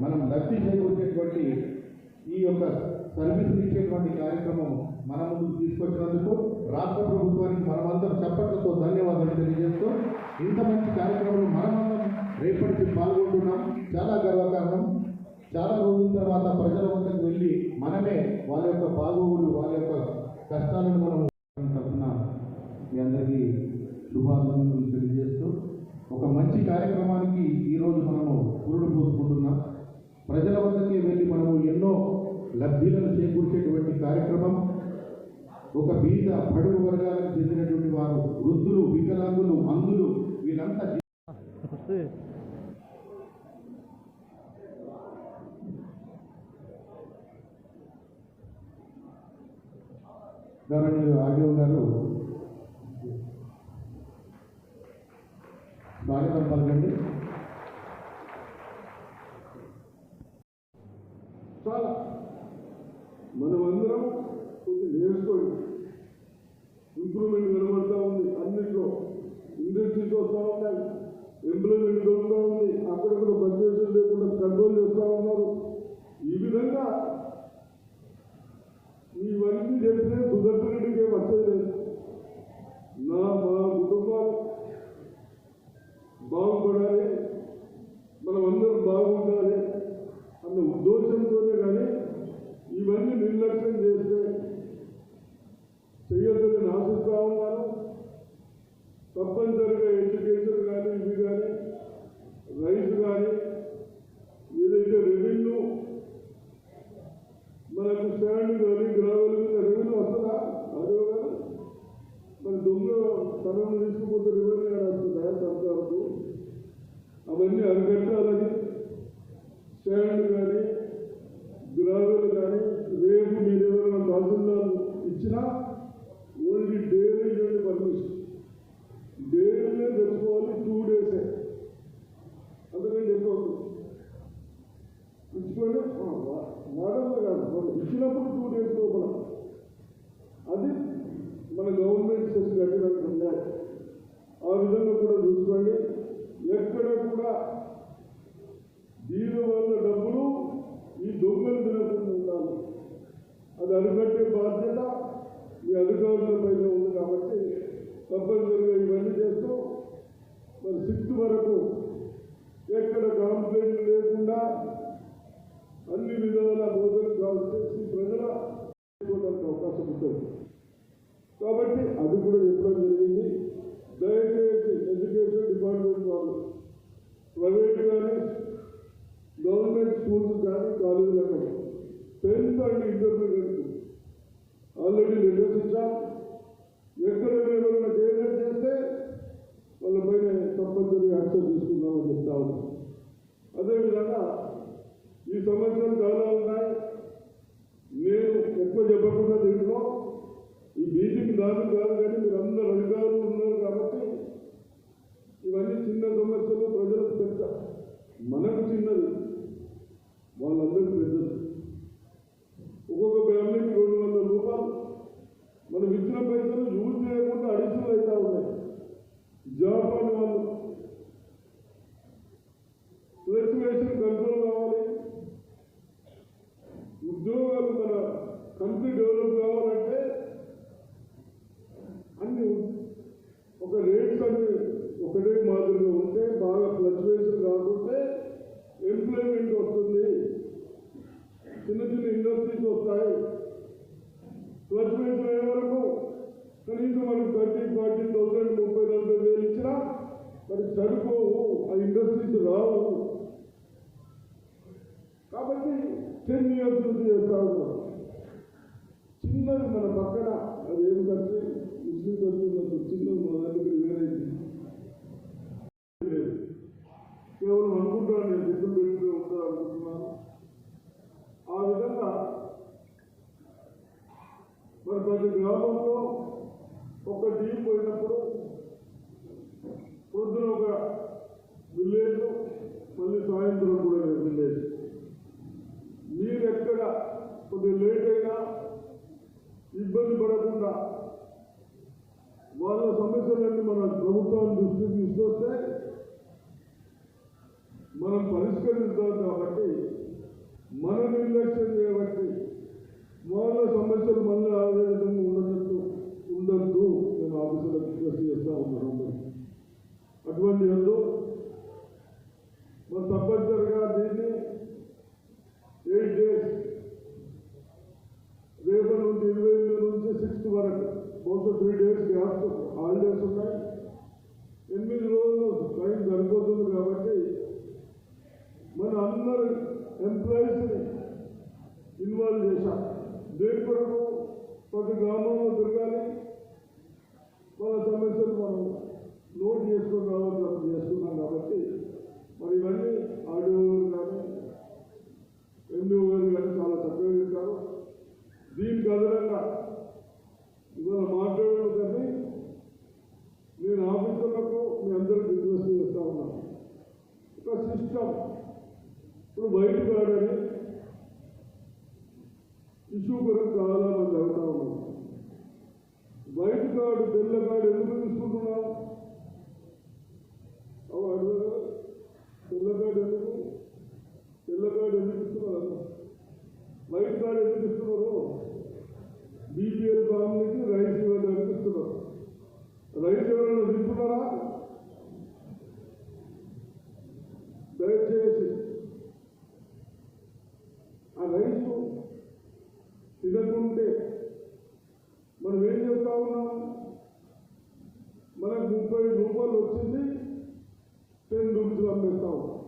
మనం లబ్ధి చేకూర్చేటువంటి ఈ యొక్క సర్వీస్ ఇచ్చేటువంటి కార్యక్రమం మన ముందుకు తీసుకొచ్చినందుకు రాష్ట్ర ప్రభుత్వానికి మనమందరం చప్పట్లతో ధన్యవాదాలు తెలియజేస్తూ ఇంత మంచి కార్యక్రమంలో మనమందరం రేపటికి పాల్గొంటున్నాం. చాలా గర్వకారణం. చాలా రోజుల తర్వాత ప్రజల వద్దకు వెళ్ళి మనమే వాళ్ళ యొక్క బాగోగులు వాళ్ళ యొక్క కష్టాలను మనం తప్పున మీ అందరికీ శుభాకాంక్షలు ఒక మంచి కార్యక్రమానికి ఈరోజు మనము పురుడు పోసుకుంటున్నాం ప్రజల వద్దకే వెళ్ళి మనము ఎన్నో లబ్ధిలను చేకూర్చేటువంటి కార్యక్రమం. ఒక బీద పడుగు వర్గాలకు చెందినటువంటి వారు వృద్ధులు వికలాంగులు అంధులు వీళ్ళంతా జీ- ఆర్డీఓ గారు స్వాగతం పలకండి చాలా మనమందరం కొంచెం నేర్చుకోండి ఇంప్రూవ్మెంట్ కనబడతా ఉంది అన్నిట్లో ఇండస్ట్రీస్ వస్తూ ఉన్నాయి ఎంప్లాయ్మెంట్ దొరుకుతూ ఉంది. అక్కడక్కడ పర్చేషన్ లేకుండా కంట్రోల్ చేస్తూ ఉన్నారు. ఈ విధంగా ఇవన్నీ చెప్తే సుదర్శన్ వచ్చేది నా మా కుటుంబం బాగుపడాలి. మనం అందరం బాగుండాలి అన్న ఉద్దేశంతోనే కానీ ఇవన్నీ నిర్లక్ష్యం చేస్తే చెయ్యొద్దని ఆశిస్తా ఉన్నాను. తప్పనిసరిగా ఎడ్యుకేషన్ కానీ ఇవి కానీ రైతు కానీ ఏదైతే రెవెన్యూ మనకు స్టాండ్ కానీ గ్రావెల్ మీద రెవెన్యూ వస్తుందా అదే కదా మరి దొంగ తనను తీసుకుపోతే రెవెన్యూ ఏడ వస్తుందా సర్కారుకు అవన్నీ అరికట్టాలని స్టాండ్ కానీ గ్రావెల్ కానీ రేపు మీరు ఎవరైనా తహసీల్దార్ ఇచ్చినా ఓన్లీ డైలీ ఇవ్వండి పర్మిషన్. డైలీనే తెచ్చుకోవాలి టూ డేసే. అందుకని చెప్పవద్దు ఇచ్చుకోండి వాడంలో కాదు. ఇచ్చినప్పుడు இன்னொரு ఉద్యోగాలు మన కంపెనీ డెవలప్ కావాలంటే అన్ని ఒక రేట్స్ అన్ని ఒకటే మాదిరిగా ఉంటే బాగా ఫ్లక్చువేషన్ కాకుంటే ఎంప్లాయ్మెంట్ వస్తుంది. చిన్న చిన్న ఇండస్ట్రీస్ వస్తాయి. ఫ్లక్చువేషన్ అయ్యే వరకు కనీసం మనకి థర్టీ ఫార్టీ థౌసండ్ ముప్పై నలభై వేలు ఇచ్చినా మరి సరిపోవు. ఆ ఇండస్ట్రీస్ రావు కాబట్టి టెన్ ఇయర్స్ నుంచి చేస్తా చిన్నది మన పక్కన అది ఏం మనం పరిష్కరిద్దాం కాబట్టి మనం నిర్లక్ష్యం చేయబట్టి మన సమస్యలు మళ్ళీ అదే విధంగా ఉండదు ఉండద్దు నేను ఆఫీసులకు రిక్వెస్ట్ చేస్తూ ఉన్నాను అటువంటి ఎందుకు ఇన్వాల్వ్ చేశాం. దేని కొరకు? ప్రతి గ్రామంలో తిరగాలి. వాళ్ళ సమస్యలు మనం నోట్ చేసుకుని రావాలి అప్పుడు చేస్తున్నాం కాబట్టి మరి ఇవన్నీ ఆడియో కానీ ఎండిఓ గారు కానీ చాలా చక్కగా చెప్పారు. దీనికి అదనంగా ఇవాళ మాట్లాడడం కానీ నేను ఆఫీసులకు మీ అందరికి రిక్వెస్ట్ చేస్తా ఉన్నాను. ఒక సిస్టమ్. ఇప్పుడు బయటకు కాడని శిశువు కొరకు చాలా మంది అవుతా ఉన్నాం. వైట్ కార్డు తెల్ల కార్డు ఎందుకు తీసుకుంటున్నాం అవు అడుగు. తెల్ల కార్డు ఎందుకు? తెల్ల కార్డు ఎందుకు ఇస్తున్నారు వైట్ కార్డు ఎందుకు ఇస్తున్నారు బీపీఎల్ ఫ్యామిలీకి రైస్ ఇవ్వడానికి ఇస్తున్నారు రైస్ ఎవరైనా తీసుకున్నారా దయచేసి ఆ రైసు తినకుంటే మనం ఏం చెప్తా ఉన్నాం మనకు ముప్పై రూపాయలు వచ్చింది టెన్ రూపీస్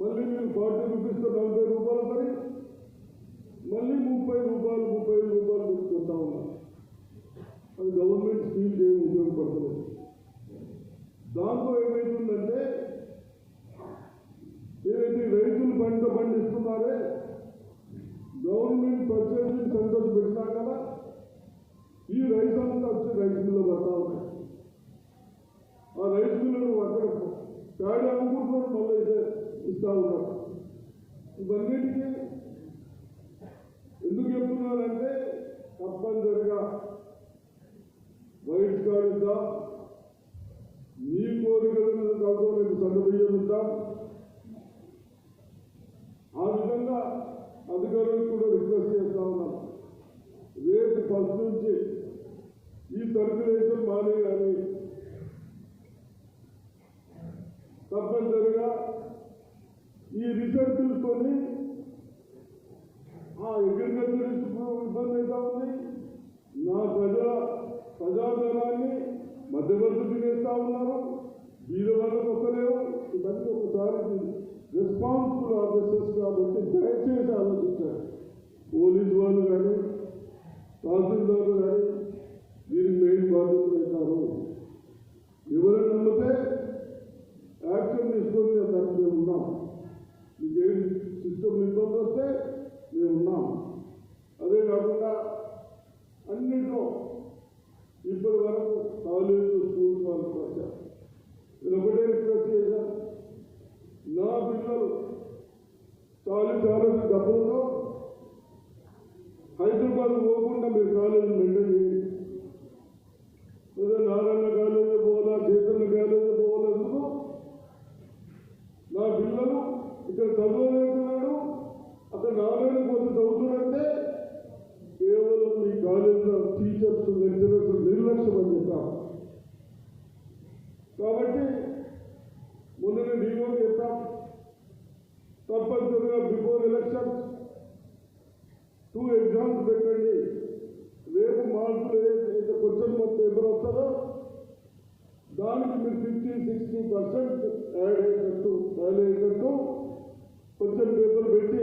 మళ్ళీ మీరు ఫార్టీ రూపీస్తో నలభై రూపాయలు పడి మళ్ళీ ముప్పై రూపాయలు ముప్పై ఐదు రూపాయలు తీసుకుంటా ఉన్నాం. అది గవర్నమెంట్ స్కీమ్స్ ఏమి ఉపయోగపడతలేదు. దాంతో ఏమైతుందంటే ఏదైతే రైతులు పంట పండిస్తున్నారే గవర్నమెంట్ పర్చేసింగ్ సెంటర్స్ పెట్టినా కదా ఈ రైతు అంతా వచ్చి రైస్ మిల్లు పడతా ఉన్నాయి. ఆ రైతులను మిల్లులు అక్కడ గాడి అమ్ముకుంటున్నారు మళ్ళీ ఇదే ఇస్తా ఉన్నాడు ఇవన్నిటికీ ఎందుకు చెప్తున్నారంటే తప్పనిసరిగా వైట్ కార్డు ఇద్దాం. మీ కోరికలను కాదు మీకు సందర్భం ఇద్దాం. ఆ విధంగా అధికారులకు కూడా రిక్వెస్ట్ చేస్తా ఉన్నాం. రేపు ఫస్ట్ నుంచి ఈ సర్క్యులేషన్ మానే కానీ తప్పనిసరిగా ఈ రిసర్కిల్తోని ఆ అగ్రికల్చరిస్ట్ ఇబ్బంది అవుతా ఉంది. నా ప్రజా ప్రజాధనాన్ని మధ్యవర్తి తినేస్తా ఉన్నారు. వీళ్ళ వాళ్ళకి వస్తలేవు ఇవన్నీ ఒకసారి రెస్పాన్సిబుల్ ఆఫీసర్స్ కాబట్టి దయచేసి ఆలోచించారు పోలీస్ వాళ్ళు కానీ తహసీల్దార్లు కానీ దీనికి మెయిన్ బాధ్యతలు అవుతారు ఎవరైనా నమ్మితే యాక్షన్ తీసుకొని దానికి మేము ఉన్నాం మీకు ఏం సిస్టమ్ ఇబ్బంది మేము ఉన్నాం. అదే కాకుండా అన్నింటిలో ఇప్పటి వరకు కాలేజీ స్కూల్స్ వాళ్ళకి వచ్చారు. నేను ఒకటే రిక్వెస్ట్ చేశాను నా పిల్లలు కాలేజ్ కాలేజీ డబ్బులతో హైదరాబాద్ పోకుండా మీరు కాలేజీ వస్తుందో దానికి మీరు ఫిఫ్టీ సిక్స్టీ పర్సెంట్ యాడ్ అయ్యేటట్టు యాడ్ అయ్యేటట్టు కొంచెం పేపర్ పెట్టి